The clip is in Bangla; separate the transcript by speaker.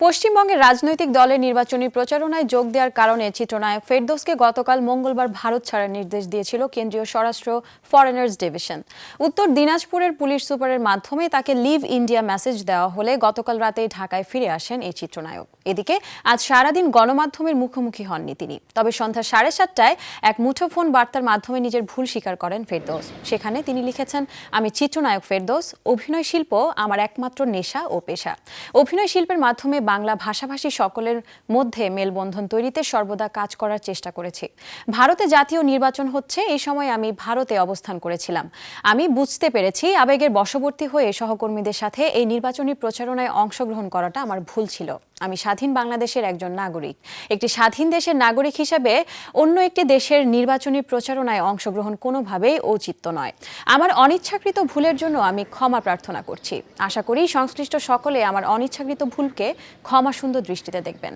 Speaker 1: পশ্চিমবঙ্গের রাজনৈতিক দলের নির্বাচনী প্রচারণায় যোগ দেওয়ার কারণে চিত্রনায়ক ফেরদৌসকে গতকাল মঙ্গলবার ভারত ছাড়ার নির্দেশ দিয়েছিল কেন্দ্রীয় স্বরাষ্ট্র ফরেনার্স ডিভিশন। উত্তর দিনাজপুরের পুলিশ সুপারের মাধ্যমে তাকে লিভ ইন্ডিয়া মেসেজ দেওয়া হলে গতকাল রাতেই ঢাকায় ফিরে আসেন এই চিত্রনায়ক। এদিকে আজ সারাদিন গণমাধ্যমের মুখোমুখি হননি তিনি। তবে সন্ধ্যা সাড়ে সাতটায় এক মুঠোফোন বার্তার মাধ্যমে নিজের ভুল স্বীকার করেন ফেরদৌস। সেখানে তিনি লিখেছেন, আমি চিত্রনায়ক ফেরদৌস, অভিনয় শিল্প আমার একমাত্র নেশা ও পেশা। অভিনয় শিল্পের মাধ্যমে বাংলা ভাষাভাষী সকলের মধ্যে মেলবন্ধন তৈরিতে সর্বদা কাজ করার চেষ্টা করেছি। ভারতে জাতীয় নির্বাচন হচ্ছে, এই সময় আমি ভারতে অবস্থান করেছিলাম। আমি বুঝতে পেরেছি আবেগের বশবর্তী হয়ে সহকর্মীদের সাথে এই নির্বাচনী প্রচারণায় অংশগ্রহণ করাটা আমার ভুল ছিল। আমি স্বাধীন বাংলাদেশের একজন নাগরিক। একটি স্বাধীন দেশের নাগরিক হিসাবে অন্য একটি দেশের নির্বাচনী প্রচারণায় অংশগ্রহণ কোনোভাবেই ঔচিত্য নয়। আমার অনিচ্ছাকৃত ভুলের জন্য আমি ক্ষমা প্রার্থনা করছি। আশা করি সংশ্লিষ্ট সকলে আমার অনিচ্ছাকৃত ভুলকে ক্ষমা সুন্দর দৃষ্টিতে দেখবেন।